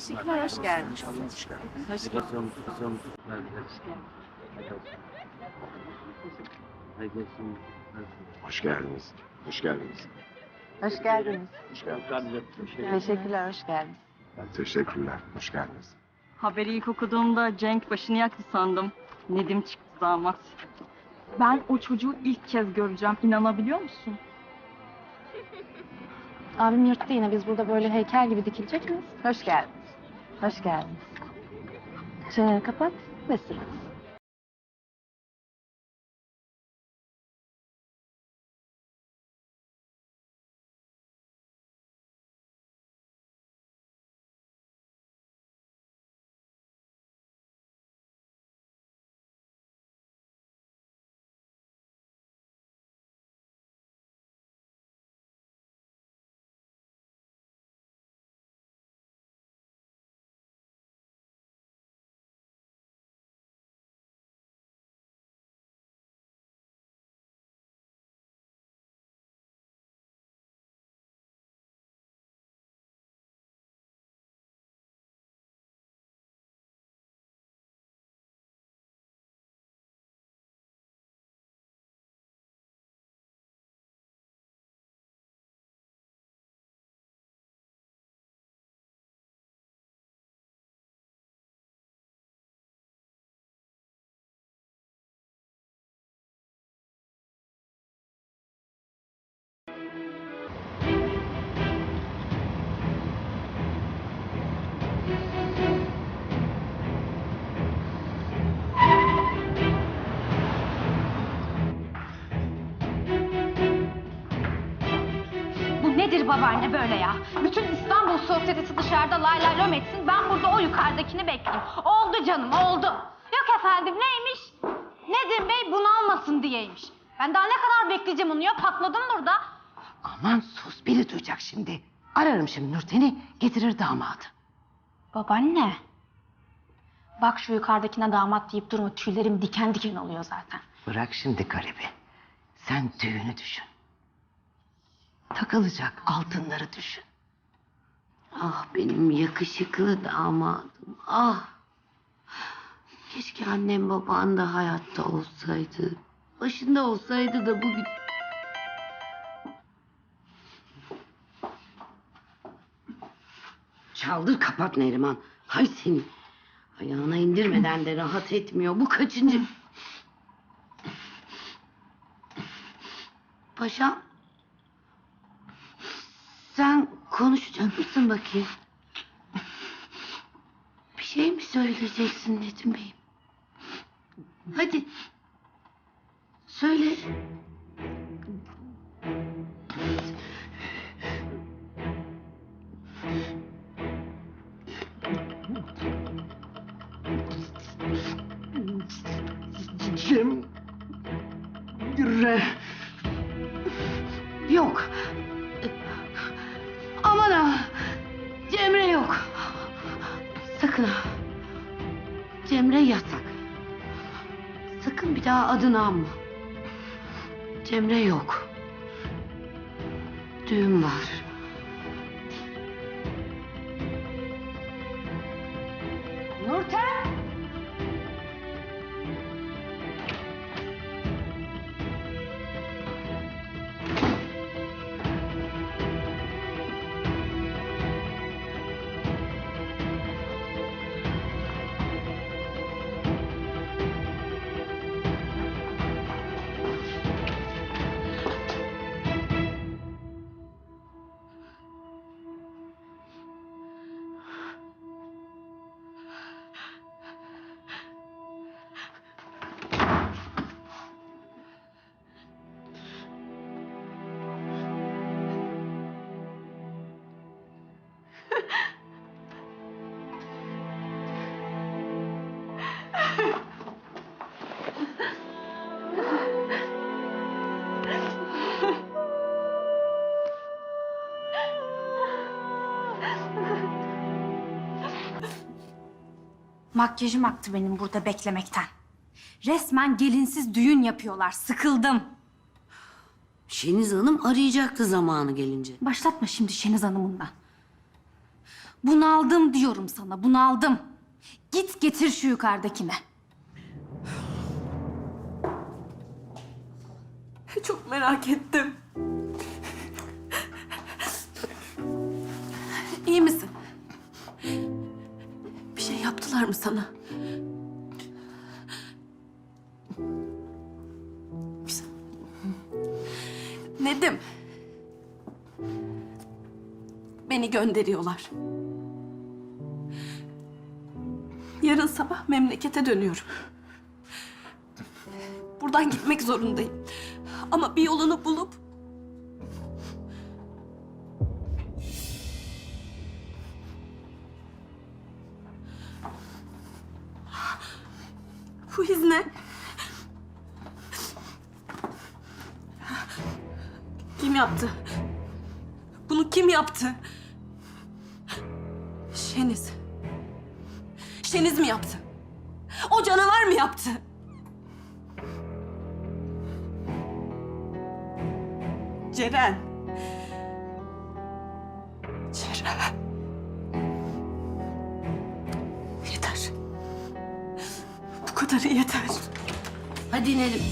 Teşekkürler, hoş geldin. İnşallah hoş geldin. Hoş geldin. Olsun. Hoş geldiniz. Hoş geldiniz. Hoş geldiniz. Hoş geldiniz. Teşekkürler, hoş geldiniz. Teşekkürler. Hoş geldiniz. Haberi ilk okuduğumda Cenk başını yaktı sandım. Nedim çıktı damat. Ben o çocuğu ilk kez göreceğim. İnanabiliyor musun? Abim yırttı yine. Biz burada böyle heykel gibi dikilecek miyiz? Hoş geldiniz. Hoş geldiniz. Çeneni kapat ve sırıt. Babaanne böyle ya? Bütün İstanbul sosyetesi dışarıda lay lay lom etsin. Ben burada o yukarıdakini bekleyeyim. Oldu canım oldu. Yok efendim neymiş? Nedim Bey bunalmasın diyeymiş. Ben daha ne kadar bekleyeceğim onu ya? Patladım burada. Aman sus biri duyacak şimdi. Ararım şimdi Nurten'i getirir damadı. Babaanne. Bak şu yukarıdakine damat deyip durma. Tüylerim diken diken oluyor zaten. Bırak şimdi garibi. Sen düğünü düşün. Takılacak altınları düşün. Ah benim yakışıklı damadım. Ah. Keşke annem baban da hayatta olsaydı. Başında olsaydı da bugün... Çaldır kapat Neriman. Hay seni. Ayağına indirmeden de rahat etmiyor. Bu kaçıncı? Paşam. Sen konuşacak mısın bakayım? Bir şey mi söyleyeceksin Nedim Bey'im? Hadi. Söyle. Sakın bir daha adını anma. Cemre yok. Düğün var. Makyajım aktı benim burada beklemekten. Resmen gelinsiz düğün yapıyorlar. Sıkıldım. Şeniz Hanım arayacaktı zamanı gelince. Başlatma şimdi Şeniz Hanım'ından. Bunaldım diyorum sana, bunaldım. Git getir şu yukarıdakini. Çok merak ettim. Yaptılar mı sana? Nedim. Beni gönderiyorlar. Yarın sabah memlekete dönüyorum. Buradan gitmek zorundayım. Ama bir yolunu bulup Şeniz. Şeniz mi yaptı? O canavar mı yaptı? Ceren. Ceren. Yeter. Bu kadarı yeter. Hadi inelim.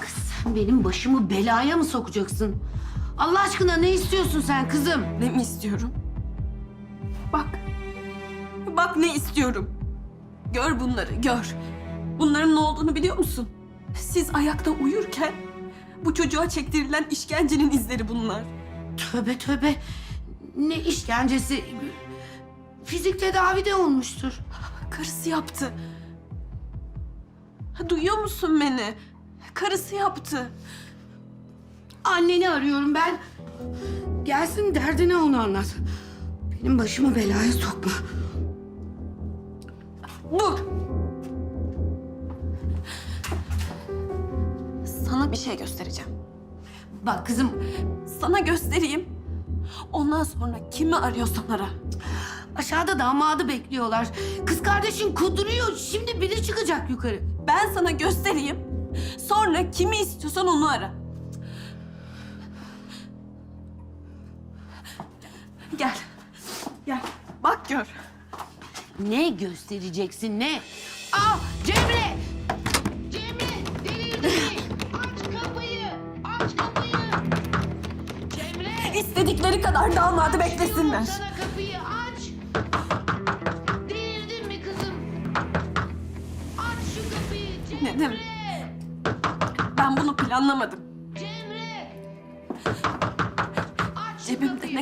Kız sen benim başımı belaya mı sokacaksın? Allah aşkına ne istiyorsun sen kızım? Ne mi istiyorum? Bak. Bak ne istiyorum. Gör bunları, gör. Bunların ne olduğunu biliyor musun? Siz ayakta uyurken bu çocuğa çektirilen işkencenin izleri bunlar. Tövbe tövbe. Ne işkencesi. Fizik tedavi de olmuştur. Karısı yaptı. Ha, Duyuyor musun beni? Karısı yaptı. Anneni arıyorum ben. Gelsin derdine onu anlat. Benim başımı belaya sokma. Dur. Sana bir şey göstereceğim. Bak kızım Sana göstereyim. Ondan sonra kimi arıyorsan ara. aşağıda damadı bekliyorlar. Kız kardeşin kuduruyor. Şimdi biri çıkacak yukarı. Ben sana göstereyim. Sonra kimi istiyorsan onu ara. Gel. Gel. Bak gör. Ne göstereceksin ne? Aa Cemre! Cemre delirdin? Aç kapıyı! Aç kapıyı! Cemre! İstedikleri kadar damadı beklesinler. Sana kapıyı aç! Delirdin mi kızım? Aç şu kapıyı Cemre! Ben bunu planlamadım.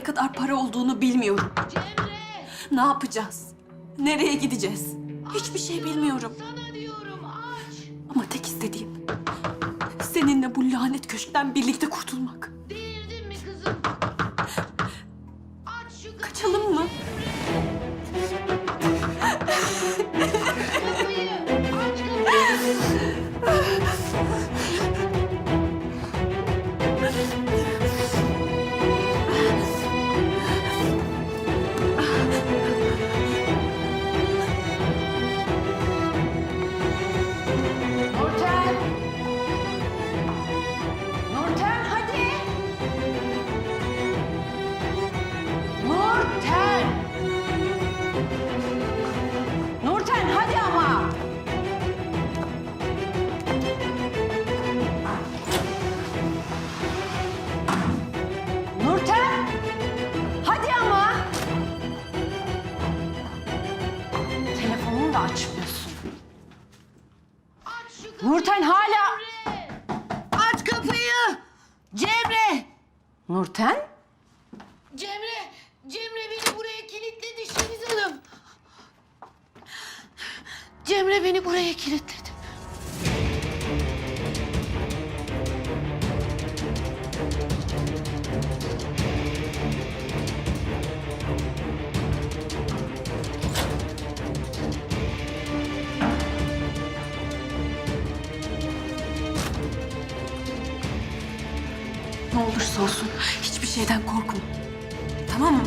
Ne kadar para olduğunu bilmiyorum. Cemre! Ne yapacağız? Nereye gideceğiz? Hiçbir şey bilmiyorum. Sana diyorum aç! Ama tek istediğim seninle bu lanet köşkten birlikte kurtulmak. Delirdin mi kızım? Aç şu kapıyı! Kaçalım mı? Açmıyorsun. Aç! Nurten hala... Aç kapıyı! Cemre! Nurten? Cemre! Cemre beni buraya kilitledi Şeniz Hanım. Cemre beni buraya kilitledi. Şeyden korkma. Tamam mı?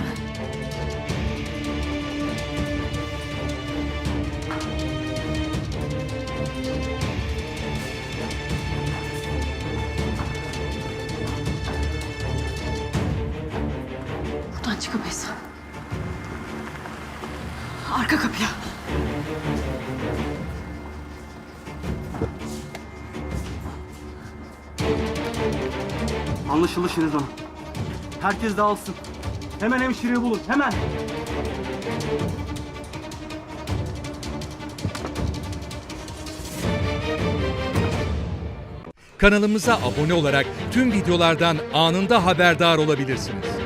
Çıkamayız. Arka kapıya. Anlaşıldı Şeniz Hanım. Herkes dağılsın. Hemen hemşireyi bulun, hemen. Kanalımıza abone olarak tüm videolardan anında haberdar olabilirsiniz.